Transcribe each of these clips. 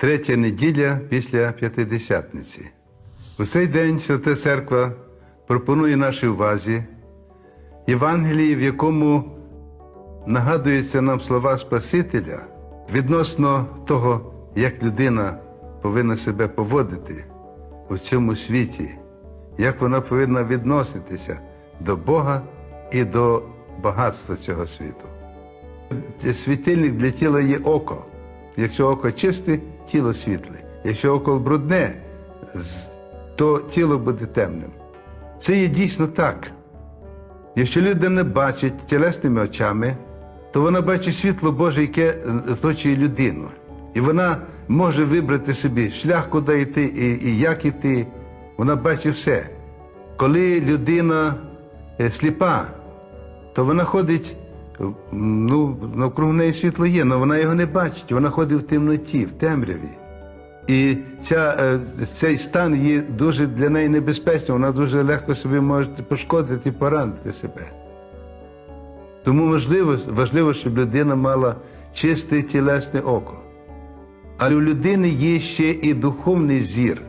третя неділя після П'ятидесятниці. У цей день Свята Церква пропонує нашій увазі Євангелії, в якому нагадуються нам слова Спасителя відносно того, як людина повинна себе поводити у цьому світі, як вона повинна відноситися до Бога і до багатства цього світу. Світильник для тіла є око. Якщо око чисте, тіло світле. Якщо око брудне, то тіло буде темним. Це є дійсно так. Якщо людина бачить тілесними очами, то вона бачить світло Боже, яке оточує людину. І вона може вибрати собі шлях, куди йти і, і як йти. Вона бачить все. Коли людина е, сліпа, то вона ходить, ну, навкруг неї світло є, але вона його не бачить. Вона ходить в темноті, в темряві. І ця, е, цей стан є дуже для неї небезпечним, вона дуже легко собі може пошкодити і поранити себе. Тому важливо, важливо, щоб людина мала чисте тілесне око. Але у людини є ще і духовний зір.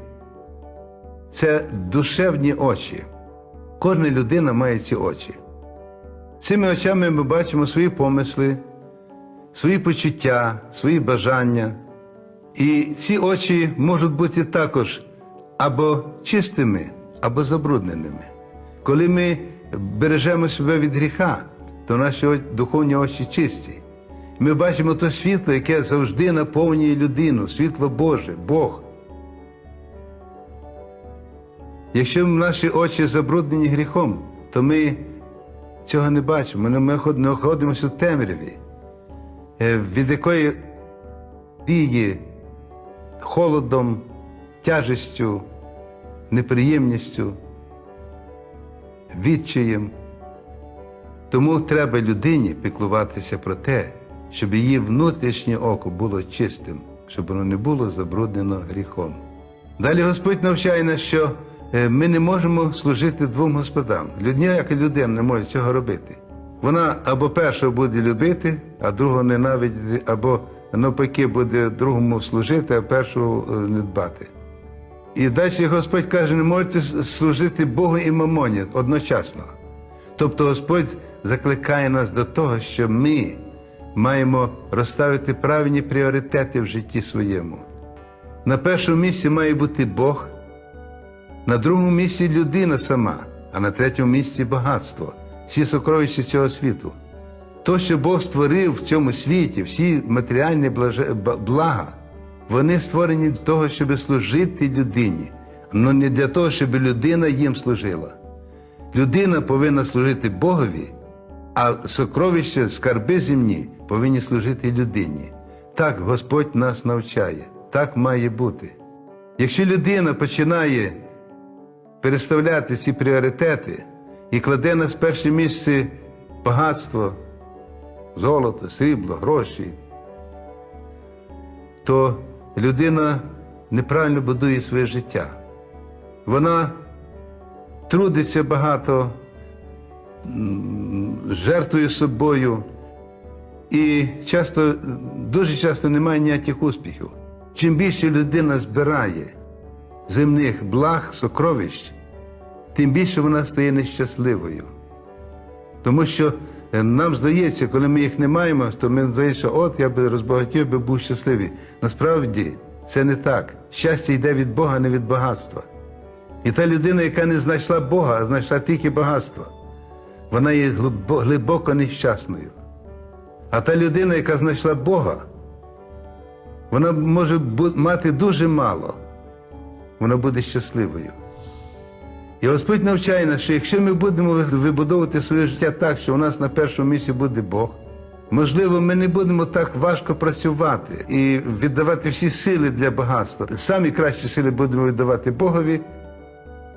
Це душевні очі. Кожна людина має ці очі. Цими очами ми бачимо свої помисли, свої почуття, свої бажання. І ці очі можуть бути також або чистими, або забрудненими. Коли ми бережемо себе від гріха, то наші духовні очі чисті. Ми бачимо то світло, яке завжди наповнює людину, світло Боже, Бог. Якщо наші очі забруднені гріхом, то ми цього не бачимо. Ми- Ми ход- знаходимося в темряві, е, від якої віє холодом, тяжестю, неприємністю, відчаєм. Тому треба людині піклуватися про те, щоб її внутрішнє око було чистим, щоб воно не було забруднено гріхом. Далі Господь навчає нас, що ми не можемо служити двом господам. Ніяка людина не може цього робити. Вона або першого буде любити, а другого ненавидіти, або навпаки буде другому служити, а першого е, не дбати. І далі Господь каже, не можете служити Богу і мамоні одночасно. Тобто Господь закликає нас до того, що ми маємо розставити правильні пріоритети в житті своєму. На першому місці має бути Бог, на другому місці людина сама, а на третьому місці багатство, всі сокровища цього світу. То, що Бог створив в цьому світі, всі матеріальні блага, вони створені для того, щоб служити людині, але не для того, щоб людина їм служила. Людина повинна служити Богові, а сокровища, скарби земні повинні служити людині. Так Господь нас навчає, так має бути. Якщо людина починає переставляти ці пріоритети і кладе на перше місце багатство, золото, срібло, гроші, то людина неправильно будує своє життя. Вона трудиться багато, жертвує собою і часто, дуже часто немає ніяких успіхів. Чим більше людина збирає земних благ, сокровищ, тим більше вона стає нещасливою. Тому що е, нам здається, коли ми їх не маємо, то ми здається, що от я би розбагатів, би був щасливий. Насправді це не так. Щастя йде від Бога, а не від багатства. І та людина, яка не знайшла Бога, а знайшла тільки багатство, вона є глибоко нещасною. А та людина, яка знайшла Бога, вона може мати дуже мало, вона буде щасливою. І Господь навчає нас, що якщо ми будемо вибудовувати своє життя так, що у нас на першому місці буде Бог, можливо, ми не будемо так важко працювати і віддавати всі сили для багатства. Самі кращі сили будемо віддавати Богові,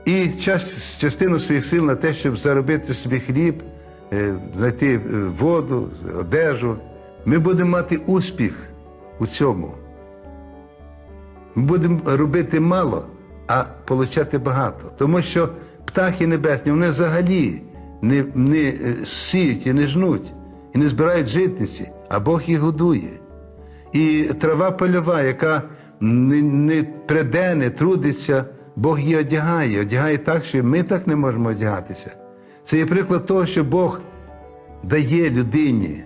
і час, частину своїх сил на те, щоб заробити собі хліб, е, знайти е, воду, одежу. Ми будемо мати успіх у цьому. Ми будемо робити мало, а отримати багато. Тому що птахи небесні, вони взагалі не, не е, сіють і не жнуть, і не збирають житниці, а Бог їх годує. І трава польова, яка не, не преде, не трудиться, Бог її одягає, одягає так, що ми так не можемо одягатися. Це є приклад того, що Бог дає людині,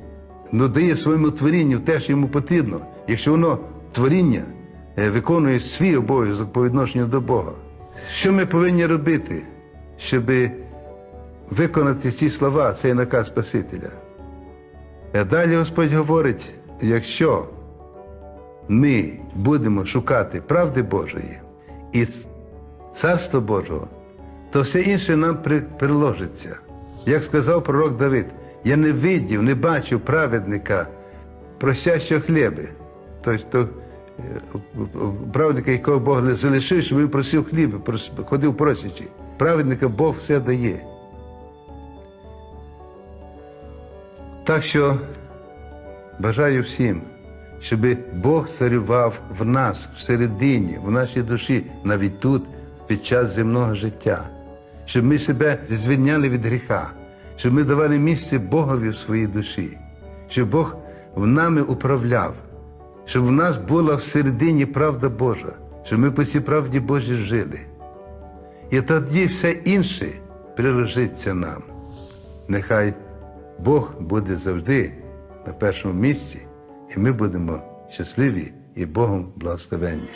ну, дає своєму творінню те, що йому потрібно, якщо воно творіння виконує свій обов'язок по відношенню до Бога. Що ми повинні робити, щоб виконати ці слова, цей наказ Спасителя? А далі Господь говорить: якщо ми будемо шукати правди Божої і Царства Божого, то все інше нам приложиться. Як сказав пророк Давид, я не видів, не бачив праведника, просящого хліби. Тобто е, праведника, якого Бог не залишив, щоб він просив хліба, ходив просячи. Праведника Бог все дає. Так що бажаю всім, щоб Бог царював в нас всередині, в нашій душі, навіть тут, під час земного життя, щоб ми себе звільняли від гріха, щоб ми давали місце Богові в своїй душі, щоб Бог в нами управляв, щоб в нас була всередині правда Божа, щоб ми по цій правді Божій жили. І тоді все інше прилежиться нам. Нехай Бог буде завжди на першому місці, і ми будемо щасливі і Богом благословенні.